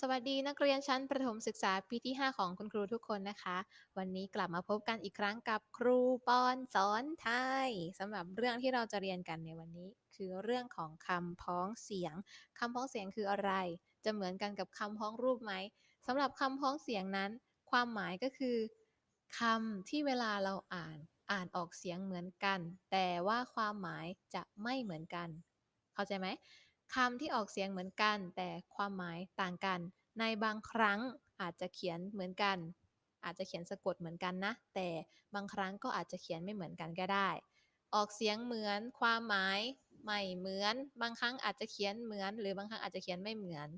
สวัสดีนักเรียนชั้นประถมศึกษาปีที่ 5 ของคุณครูทุกคนนะคะ วันนี้กลับมาพบกันอีกครั้งกับครูปอนสอนไทยสำหรับเรื่องที่เราจะเรียนกันในวันนี้ คือเรื่องของคำพ้องเสียงคำพ้องเสียงคืออะไร จะเหมือนกันกับคำพ้องรูปไหมสำหรับคำพ้องเสียงนั้น ความหมายก็คือคำที่เวลาเราอ่านอ่านออกเสียงเหมือนกัน แต่ว่าความหมายจะไม่เหมือนกัน เข้าใจไหม คำที่ออกเสียงเหมือนกัน แต่ความหมายต่างกัน ในบางครั้งอาจจะเขียนเหมือนกัน อาจจะเขียนสะกดเหมือนกันนะ แต่บางครั้งก็อาจจะเขียนไม่เหมือนกันก็ได้ ออกเสียงเหมือน ความหมายไม่เหมือน บางครั้งอาจจะเขียนเหมือน หรือบางครั้งอาจจะเขียนไม่เหมือน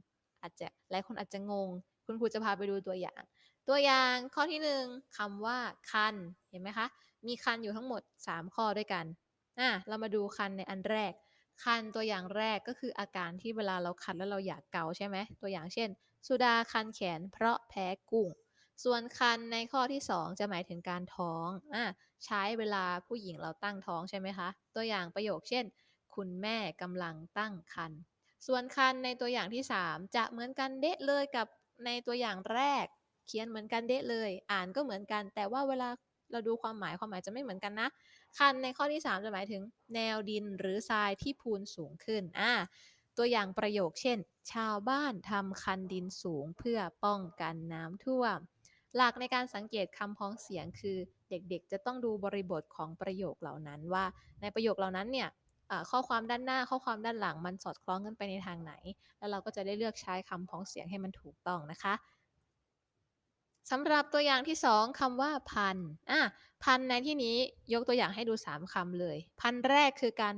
อาจจะหลายคนอาจจะงง คุณครูจะพาไปดูตัวอย่าง ตัวอย่างข้อที่หนึ่งคำว่าคัน เห็นไหมคะ มีคันอยู่ทั้งหมด 3 ข้อด้วยกันอะเรามาดูคันในอันแรก คันตัวอย่างแรกก็คืออาการที่เวลาเราคันแล้วเราอยากเกาใช่ไหมตัวอย่างเช่น สุดาคันแขนเพราะแพ้กุ้ง ส่วนคันในข้อที่ 2 จะหมายถึงการท้องอะใช้เวลาผู้หญิงเราตั้งท้องใช่ไหมคะ ตัวอย่างประโยคเช่น คุณแม่กำลังตั้งคัน ส่วนคันในตัวอย่างที่ 3 จะเหมือนกันเดะเลยกับในตัวอย่างแรก เขียนเหมือนกันเดะเลย อ่านก็เหมือนกัน แต่ว่าเวลาเราดูความหมายความหมายจะไม่เหมือนกันนะ คันในข้อที่ 3 จะหมายถึง แนวดินหรือทรายที่พูนสูงขึ้นอ่าตัวอย่างประโยคเช่น ชาวบ้านทำคันดินสูงเพื่อป้องกันน้ำท่วม หลักในการสังเกตคำพ้องเสียงคือเด็กๆ จะต้องดูบริบทของประโยคเหล่านั้นว่า ในประโยคเหล่านั้นเนี่ยข้อความด้านหน้าข้อความด้านหลังมันสอดคล้องกันไปในทางไหน แล้วเราก็จะได้เลือกใช้คำพ้องเสียงให้มันถูกต้องนะคะ สำหรับตัวอย่างที่2คำว่าพันอะพันในที่นี้ยกตัวอย่างให้ดู 3คำเลย พันแรกคือการ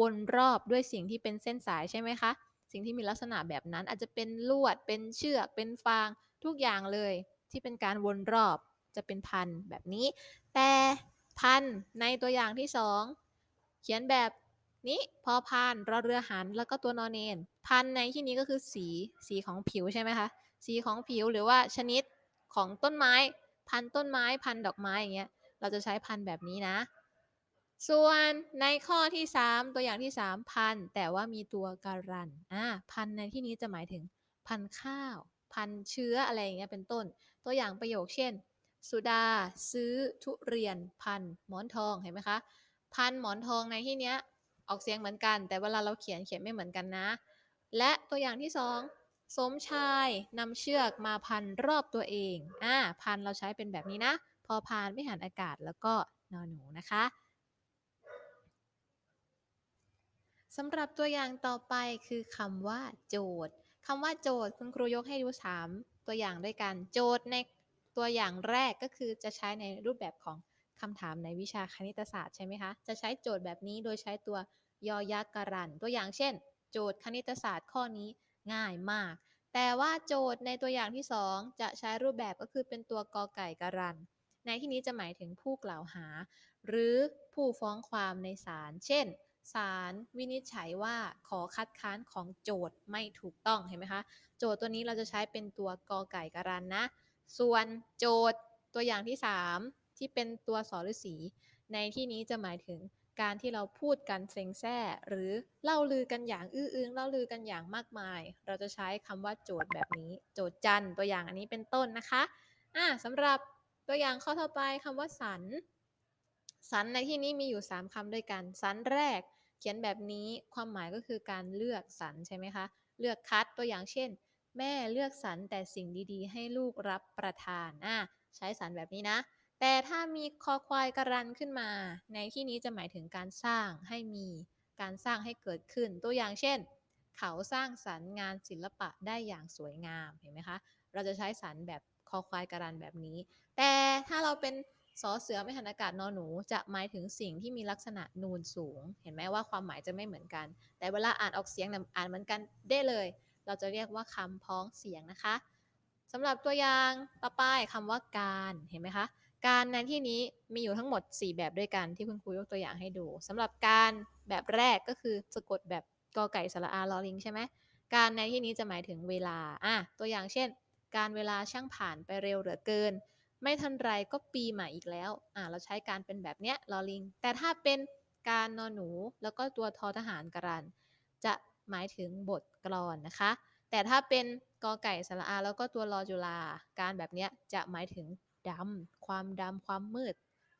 วนรอบด้วยสิ่งที่เป็นเส้นสายใช่ไหมคะ สิ่งที่มีลักษณะแบบนั้นอาจจะเป็นลวด เป็นเชือก เป็นฟาง ทุกอย่างเลย ที่เป็นการวนรอบจะเป็นพันแบบนี้ แต่พันในตัวอย่างที่2เขียนแบบนี้พอพานรอเรือหันแล้วก็ตัวนอนเนนพันในที่นี้ก็คือสีสีของผิวใช่ไหมคะ สีของผิวหรือว่าชนิด ของต้นไม้ พันต้นไม้พันดอกไม้อย่างเงี้ยเราจะใช้พันแบบนี้นะ ส่วนในข้อที่ 3 ตัวอย่างที่ 3 พัน แต่ว่ามีตัวการันอ่าพันในที่นี้จะหมายถึงพันข้าว พันเชื้ออะไรอย่างเงี้ยเป็นต้น ตัวอย่างประโยคเช่น สุดาซื้อทุเรียนพันหมอนทองเห็นไหมคะพันหมอนทองในที่เนี้ยออกเสียงเหมือนกัน แต่เวลาเราเขียนเขียนไม่เหมือนกันนะ และตัวอย่างที่ 2 สมชายนำเชือกมาพันรอบตัวเอง อ่า พันเราใช้เป็นแบบนี้นะ พอพานไม่หันอากาศแล้วก็นอนหนูนะคะสำหรับตัวอย่างต่อไปคือคำว่า โจทย์คำว่าโจทย์คุณครูยกให้ดู 3 ตัวอย่างด้วยกันโจทย์ในตัวอย่างแรกก็คือจะใช้ในรูปแบบของคำถามในวิชาคณิตศาสตร์ใช่ไหมคะ จะใช้โจทย์แบบนี้โดยใช้ตัวยอยักษ์การัน ตัวอย่างเช่น โจทย์คณิตศาสตร์ข้อนี้ ง่ายมาก แต่ว่าโจทย์ในตัวอย่างที่ 2 จะใช้รูปแบบก็คือเป็นตัวกอไก่การัน ในที่นี้จะหมายถึงผู้กล่าวหา หรือผู้ฟ้องความในศาล เช่น ศาลวินิจฉัยว่าขอคัดค้านของโจทย์ไม่ถูกต้อง เห็นไหมคะ โจทย์ตัวนี้เราจะใช้เป็นตัวกอไก่การันนะ ส่วนโจทย์ตัวอย่างที่ 3 ที่เป็นตัวสอฤษีในที่นี้จะหมายถึง การที่เราพูดกันเซ็งแซ่หรือเล่าลือกันอย่างอื้ออึงเล่าลือกันอย่างมากมาย เราจะใช้คำว่าโจทย์แบบนี้ โจทย์จันตัวอย่างอันนี้เป็นต้นนะคะอ่าสำหรับตัวอย่างข้อต่อไปคำว่าสัน สันในที่นี้มีอยู่ 3คำด้วยกัน สันแรก เขียนแบบนี้ความหมายก็คือการเลือกสรรใช่ไหมคะ เลือกคัดตัวอย่างเช่น แม่เลือกสรรแต่สิ่งดีๆ ให้ลูกรับประทานอ่าใช้สรรแบบนี้นะ แต่ถ้ามีคอควายกรันขึ้นมา ในที่นี้จะหมายถึงการสร้างให้มีการสร้างให้เกิดขึ้น ตัวอย่างเช่น เขาสร้างสรรค์งานศิลปะได้อย่างสวยงามเห็นไหมคะ เราจะใช้สรรแบบคอควายกรันแบบนี้ แต่ถ้าเราเป็นสอเสือไม่หันอากาศนอหนู จะหมายถึงสิ่งที่มีลักษณะนูนสูง เห็นไหมว่าความหมายจะไม่เหมือนกัน แต่เวลาอ่านออกเสียงอ่านเหมือนกันได้เลย เราจะเรียกว่าคำพ้องเสียงนะคะสำหรับตัวอย่างต่อไปคำว่าการเห็นไหมคะ การในที่นี้มีอยู่ทั้งหมด 4 แบบด้วยกันที่คุณครูยกตัวอย่างให้ดูสำหรับการแบบแรกก็คือสะกดแบบกอไก่สระอาลอลิงใช่ไหมการในที่นี้จะหมายถึงเวลาอะตัวอย่างเช่น การเวลาช่างผ่านไปเร็วเหลือเกิน ไม่ทันไรก็ปีใหม่อีกแล้วอะเราใช้การเป็นแบบเนี้ยลอลิง แต่ถ้าเป็นการนอนหนูแล้วก็ตัวทอทหารกรัน จะหมายถึงบทกลอนนะคะ แต่ถ้าเป็นกอไก่สระอาแล้วก็ตัวรอจุฬาการแบบเนี้ยจะหมายถึง ดำความดำความมืด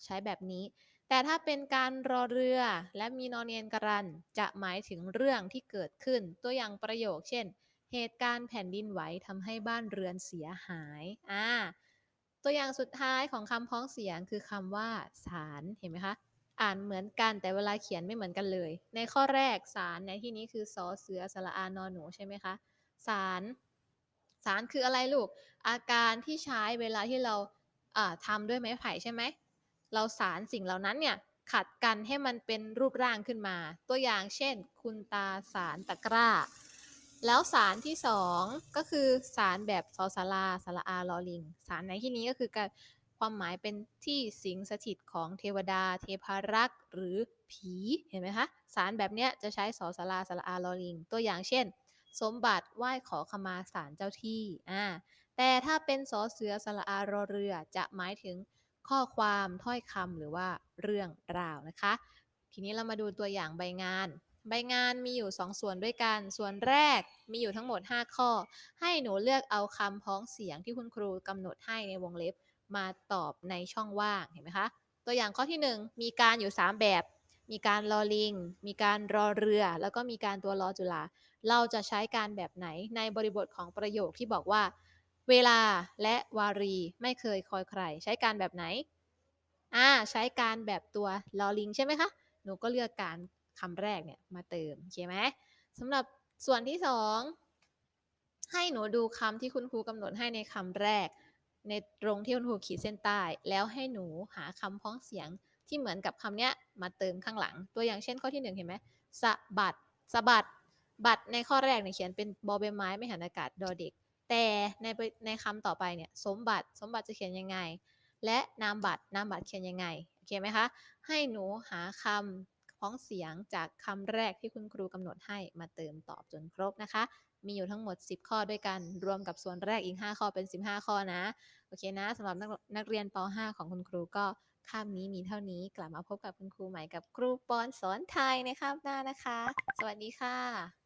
ใช้แบบนี้ แต่ถ้าเป็นการรอเรือและมีนอนเนียนกรัน จะหมายถึงเรื่องที่เกิดขึ้น ตัวอย่างประโยค เช่น เหตุการณ์แผ่นดินไหวทำให้บ้านเรือนเสียหายอ่าตัวอย่างสุดท้ายของคำพ้องเสียงคือคำว่าศาลเห็นไหมคะอ่านเหมือนกันแต่เวลาเขียนไม่เหมือนกันเลย ในข้อแรกศาลในที่นี้คือสอเสือสระอานอนหนูใช่ไหมคะศาลศาลคืออะไรลูก อาการที่ใช้เวลาที่เรา ทำด้วยไม้ไผ่ใช่ไหม เราสารสิ่งเหล่านั้นเนี่ยขัดกันให้มันเป็นรูปร่างขึ้นมา ตัวอย่างเช่น คุณตาสารตะกร้า แล้วสารที่สองก็คือสารแบบสอสาราสระอาลอลิง สารในที่นี้ก็คือการความหมายเป็นที่สิงสถิตของเทวดา เทพารักษ์หรือผีเห็นไหมคะสารแบบเนี้ยจะใช้สอสาราสระอาลอลิง ตัวอย่างเช่น สมบัติไหว้ขอขมาสารเจ้าที่อ่า แต่ถ้าเป็นสอเสือสระอารอเรือจะหมายถึงข้อความถ้อยคำหรือว่าเรื่องราวนะคะ ทีนี้เรามาดูตัวอย่างใบงาน ใบงานมีอยู่ 2 ส่วนด้วยกัน ส่วนแรกมีอยู่ทั้งหมด 5 ข้อ ให้หนูเลือกเอาคำพ้องเสียงที่คุณครูกำหนดให้ในวงเล็บมาตอบในช่องว่างเห็นไหมคะ ตัวอย่างข้อที่ 1 มีการอยู่ 3 แบบ มีการรอลิง มีการรอเรือ แล้วก็มีการตัวรอจุฬาเราจะใช้การแบบไหนในบริบทของประโยคที่บอกว่า เวลาและวารีไม่เคยคอยใคร ใช้การแบบไหน อ่า ใช้การแบบตัวลอลิงใช่ไหมคะ หนูก็เลือกการคำแรกเนี่ยมาเติม โอเคไหมสำหรับส่วนที่สองให้หนูดูคำที่คุณครูกำหนดให้ในคำแรก ในตรงที่คุณครูขีดเส้นใต้ แล้วให้หนูหาคำพ้องเสียงที่เหมือนกับคำเนี้ยมาเติมข้างหลัง ตัวอย่างเช่นข้อที่หนึ่งเห็นไหมสะบัดสะบัด บัตรในข้อแรกเนี่ยเขียนเป็นบอใบไม้ไม่หันอากาศดอเด็ก แต่ในในคำต่อไปเนี่ยสมบัติสมบัติจะเขียนยังไง และนามบัตรนามบัตรเขียนยังไงโอเคไหมคะ ให้หนูหาคำพ้องเสียงจากคำแรกที่คุณครูกำหนดให้มาเติมตอบจนครบนะคะ มีอยู่ทั้งหมด 10 ข้อด้วยกัน รวมกับส่วนแรกอีก 5 ข้อเป็น 15 ข้อนะ โอเคนะสำหรับนักนักเรียนป .5 ของคุณครูก็คาบนี้มีเท่านี้กลับมาพบกับคุณครูใหม่กับครูปอนสอนไทยในคาบหน้านะคะ สวัสดีค่ะ